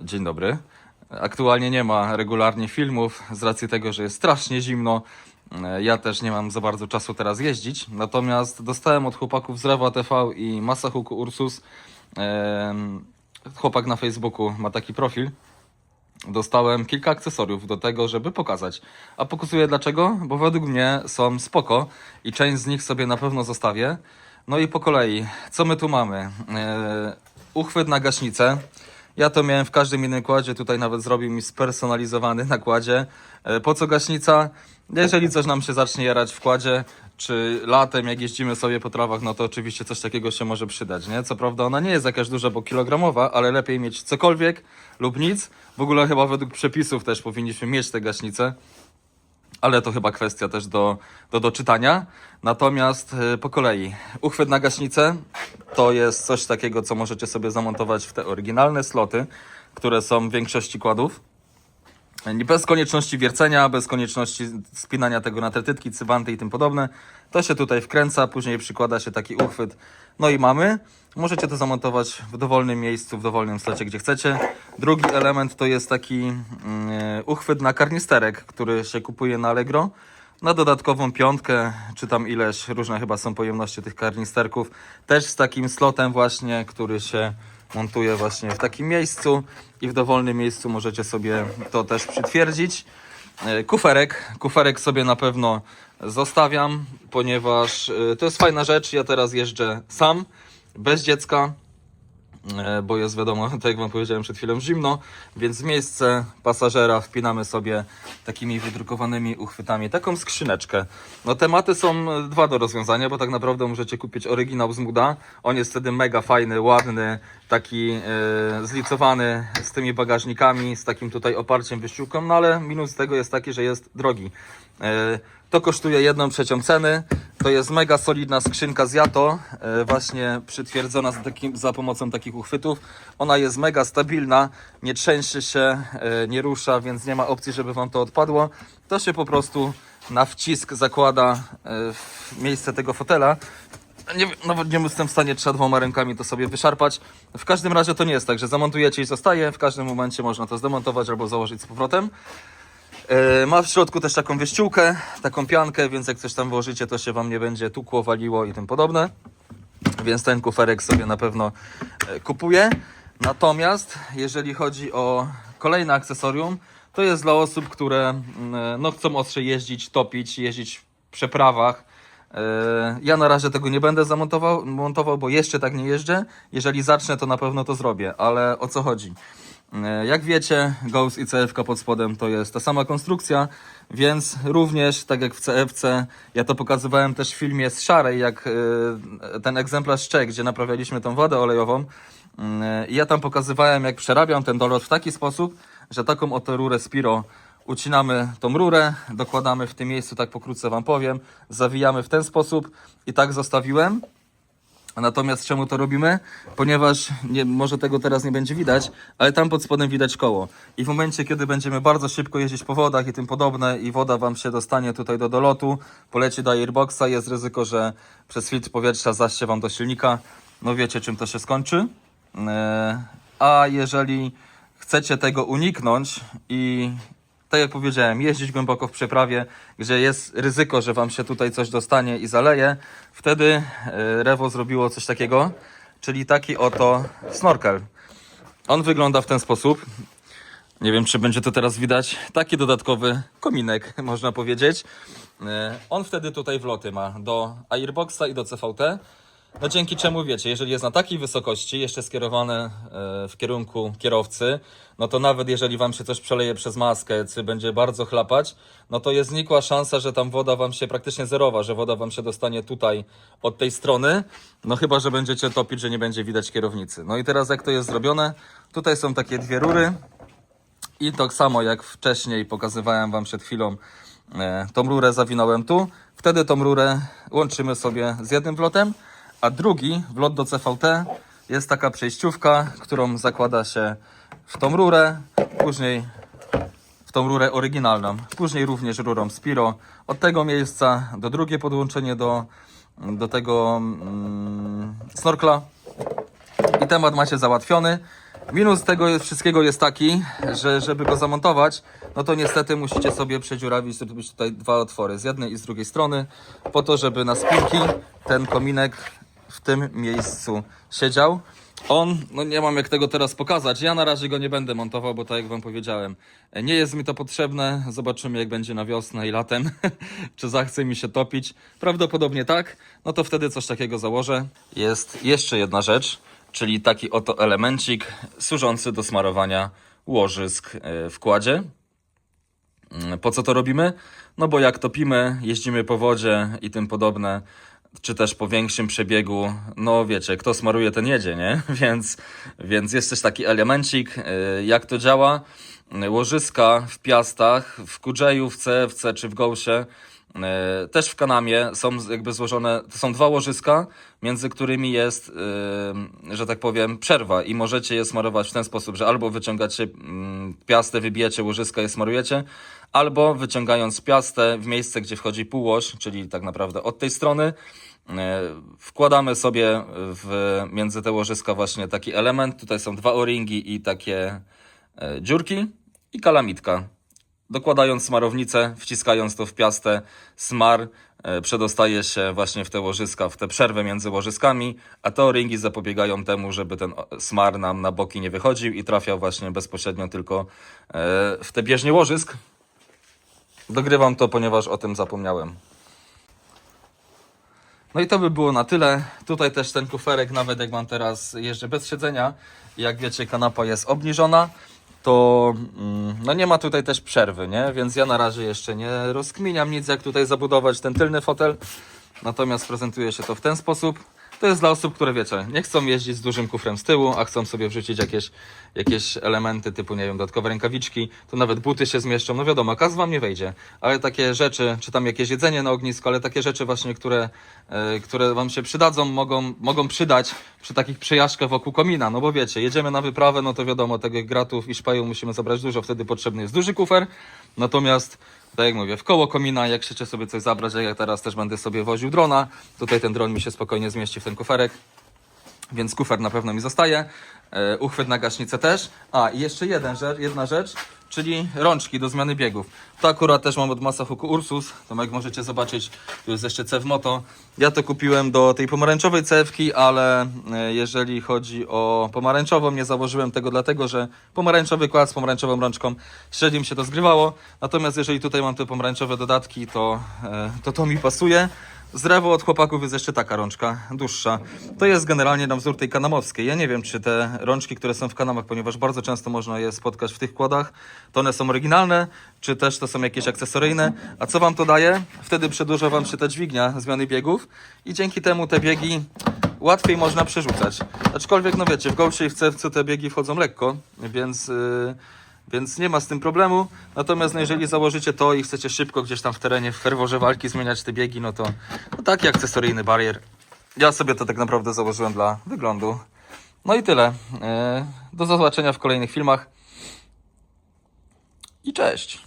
Dzień dobry. Aktualnie nie ma regularnie filmów z racji tego, że jest strasznie zimno. E, Ja też nie mam za bardzo czasu teraz jeździć. Natomiast dostałem od chłopaków z Rewa TV i Masahuku Ursus. Chłopak na Facebooku ma taki profil. Dostałem kilka akcesoriów do tego, żeby pokazać. A pokazuję dlaczego? Bo według mnie są spoko i część z nich sobie na pewno zostawię. No i po kolei, co my tu mamy? E, uchwyt na gaśnicę. Ja to miałem w każdym innym kładzie, tutaj nawet zrobił mi spersonalizowany na kładzie. E, po co gaśnica? Jeżeli coś nam się zacznie jarać w kładzie, czy latem jak jeździmy sobie po trawach, no to oczywiście coś takiego się może przydać, nie? Co prawda ona nie jest jakaś duża, bo kilogramowa, ale lepiej mieć cokolwiek lub nic. W ogóle chyba według przepisów też powinniśmy mieć te gaśnice ale to chyba kwestia też do, do doczytania. Natomiast y, po kolei, uchwyt na gaśnicę to jest coś takiego, co możecie sobie zamontować w te oryginalne sloty, które są w większości kładów. Bez konieczności wiercenia, bez konieczności spinania tego na tretytki, cybanty i tym podobne. To się tutaj wkręca, później przykłada się taki uchwyt. No i mamy. Możecie to zamontować w dowolnym miejscu, w dowolnym slocie, gdzie chcecie. Drugi element to jest taki mm, uchwyt na karnisterek, który się kupuje na Allegro. Na dodatkową piątkę, czy tam ileś, różne chyba są pojemności tych karnisterków. Też z takim slotem właśnie, który się montuje właśnie w takim miejscu i w dowolnym miejscu możecie sobie to też przytwierdzić. E, Kuferek, kuferek sobie na pewno zostawiam, ponieważ e, to jest fajna rzecz. Ja teraz jeżdżę sam, bez dziecka, bo jest wiadomo, tak jak wam powiedziałem przed chwilą, zimno, więc w miejsce pasażera wpinamy sobie takimi wydrukowanymi uchwytami taką skrzyneczkę. No tematy są e, dwa do rozwiązania, bo tak naprawdę możecie kupić oryginał z Muda. On jest wtedy mega fajny, ładny, taki e, zlicowany z tymi bagażnikami, z takim tutaj oparciem wyściółką, no ale minus tego jest taki, że jest drogi. E, to kosztuje jedną trzecią ceny. To jest mega solidna skrzynka z Jato, e, właśnie przytwierdzona za, takim, za pomocą takich uchwytów. Ona jest mega stabilna, nie trzęsie się, e, nie rusza, więc nie ma opcji, żeby Wam to odpadło. To się po prostu na wcisk zakłada e, w miejsce tego fotela. Nie, nawet nie jestem w stanie trzeba dwoma rękami to sobie wyszarpać. W każdym razie to nie jest tak, że zamontujecie i zostaje. W każdym momencie można to zdemontować albo założyć z powrotem. E, Ma w środku też taką wyściółkę, taką piankę, więc jak coś tam włożycie, to się Wam nie będzie tukło, waliło i tym podobne. Więc ten kuferek sobie na pewno e, kupuję. Natomiast jeżeli chodzi o kolejne akcesorium, to jest dla osób, które mm, no, chcą ostrze jeździć, topić, jeździć w przeprawach. E, Ja na razie tego nie będę zamontował, montował, bo jeszcze tak nie jeżdżę. Jeżeli zacznę, to na pewno to zrobię, ale o co chodzi? E, Jak wiecie, Ghost i CFK pod spodem to jest ta sama konstrukcja, więc również, tak jak w CFC, ja to pokazywałem też w filmie z szarej, jak e, ten egzemplarz Czech, gdzie naprawialiśmy tą wodę olejową. Mm, I ja tam pokazywałem, jak przerabiam ten dolot w taki sposób, że taką oto rurę Spiro ucinamy tą rurę, dokładamy w tym miejscu, tak pokrótce Wam powiem, zawijamy w ten sposób i tak zostawiłem. Natomiast czemu to robimy? Ponieważ nie, może tego teraz nie będzie widać, ale tam pod spodem widać koło. I w momencie, kiedy będziemy bardzo szybko jeździć po wodach i tym podobne i woda Wam się dostanie tutaj do dolotu, poleci do airboxa, jest ryzyko, że przez filtr powietrza zaście Wam do silnika. No wiecie, czym to się skończy. Eee, A jeżeli chcecie tego uniknąć i tak jak powiedziałem, jeździć głęboko w przeprawie, gdzie jest ryzyko, że wam się tutaj coś dostanie i zaleje, wtedy e, Rewo zrobiło coś takiego, czyli taki oto snorkel. On wygląda w ten sposób. Nie wiem, czy będzie to teraz widać. Taki dodatkowy kominek, można powiedzieć. E, On wtedy tutaj wloty ma do Airboxa i do CVT. No dzięki czemu wiecie, jeżeli jest na takiej wysokości, jeszcze skierowane e, w kierunku kierowcy, no to nawet jeżeli wam się coś przeleje przez maskę, czy będzie bardzo chlapać, no to jest znikła szansa, że tam woda wam się praktycznie zerowa, że woda wam się dostanie tutaj od tej strony, no chyba, że będziecie topić, że nie będzie widać kierownicy. No i teraz jak to jest zrobione? Tutaj są takie dwie rury, i tak samo jak wcześniej pokazywałem Wam przed chwilą, e, tą rurę zawinąłem tu. Wtedy tą rurę łączymy sobie z jednym wlotem, a drugi wlot do CVT jest taka przejściówka, którą zakłada się w tą rurę, później w tą rurę oryginalną, później również rurą Spiro. Od tego miejsca do drugie podłączenie do, do tego mm, snorkla i temat macie załatwiony. Minus tego wszystkiego jest taki, że żeby go zamontować, no to niestety musicie sobie przedziurawić, zrobić tutaj dwa otwory z jednej i z drugiej strony, po to, żeby na spinki ten kominek w tym miejscu siedział. On, no nie mam jak tego teraz pokazać, ja na razie go nie będę montował, bo tak jak wam powiedziałem, nie jest mi to potrzebne, zobaczymy jak będzie na wiosnę i latem, czy zachce mi się topić, prawdopodobnie tak, no to wtedy coś takiego założę. Jest jeszcze jedna rzecz, czyli taki oto elemencik służący do smarowania łożysk e, w kładzie. Po co to robimy? No bo jak topimy, jeździmy po wodzie i tym podobne, czy też po większym przebiegu, no wiecie, kto smaruje, ten jedzie, nie? Więc, więc jest też taki elemencik, y, jak to działa. Y, Łożyska w piastach, w kudrzeju, w CFC czy w Gousie, y, też w Kanamie są jakby złożone, to są dwa łożyska, między którymi jest, że tak powiem, przerwa i możecie je smarować w ten sposób, że albo wyciągacie mm, piastę, wybijecie łożyska i je smarujecie, albo wyciągając piastę w miejsce, gdzie wchodzi półłoś, czyli tak naprawdę od tej strony, wkładamy sobie w, między te łożyska właśnie taki element. Tutaj są dwa o-ringi i takie e, dziurki i kalamitka. Dokładając smarownicę, wciskając to w piastę, smar e, przedostaje się właśnie w te łożyska, w tę przerwę między łożyskami, a te o-ringi zapobiegają temu, żeby ten smar nam na boki nie wychodził i trafiał właśnie bezpośrednio tylko e, w te bieżnie łożysk. Dogrywam to, ponieważ o tym zapomniałem. No i to by było na tyle. Tutaj też ten kuferek, nawet jak mam teraz jeżdżę bez siedzenia, jak wiecie, kanapa jest obniżona, to mm, no nie ma tutaj też przerwy, nie? Więc ja na razie jeszcze nie rozkminiam nic, jak tutaj zabudować ten tylny fotel. Natomiast prezentuje się to w ten sposób. To jest dla osób, które wiecie, nie chcą jeździć z dużym kufrem z tyłu, a chcą sobie wrzucić jakieś, jakieś elementy typu, nie wiem, dodatkowe rękawiczki, to nawet buty się zmieszczą. No wiadomo, kas wam nie wejdzie, ale takie rzeczy, czy tam jakieś jedzenie na ognisku, ale takie rzeczy właśnie, które, e, które wam się przydadzą, mogą, mogą przydać przy takich przejażdżkach wokół komina. No bo wiecie, jedziemy na wyprawę, no to wiadomo, tego gratów i szpaju musimy zabrać dużo, wtedy potrzebny jest duży kufer. Natomiast tak jak mówię, w koło komina, jak chcecie sobie coś zabrać, jak ja teraz też będę sobie woził drona, tutaj ten dron mi się spokojnie zmieści w ten kuferek, więc kufer na pewno mi zostaje. E, uchwyt na gaśnicę też. A, i jeszcze jeden jedna rzecz, czyli rączki do zmiany biegów. To akurat też mam od Masahuku Ursus. To jak możecie zobaczyć, tu jest jeszcze CEF Moto. Ja to kupiłem do tej pomarańczowej cewki, ale e, jeżeli chodzi o pomarańczową, nie założyłem tego dlatego, że pomarańczowy kład z pomarańczową rączką średnio się to zgrywało. Natomiast jeżeli tutaj mam te pomarańczowe dodatki, to e, to, to mi pasuje. Z Rewo od chłopaków jest jeszcze taka rączka, dłuższa. To jest generalnie na wzór tej kanamowskiej. Ja nie wiem, czy te rączki, które są w kanamach, ponieważ bardzo często można je spotkać w tych kładach, to one są oryginalne, czy też to są jakieś akcesoryjne. A co wam to daje? Wtedy przedłuża wam się ta dźwignia zmiany biegów i dzięki temu te biegi łatwiej można przerzucać. Aczkolwiek, no wiecie, w Gołcie i w te biegi wchodzą lekko, więc... Yy, więc nie ma z tym problemu. Natomiast no, jeżeli założycie to i chcecie szybko gdzieś tam w terenie, w ferworze walki zmieniać te biegi, no to no, taki akcesoryjny barier. Ja sobie to tak naprawdę założyłem dla wyglądu. No i tyle. Yy, Do zobaczenia w kolejnych filmach. I cześć.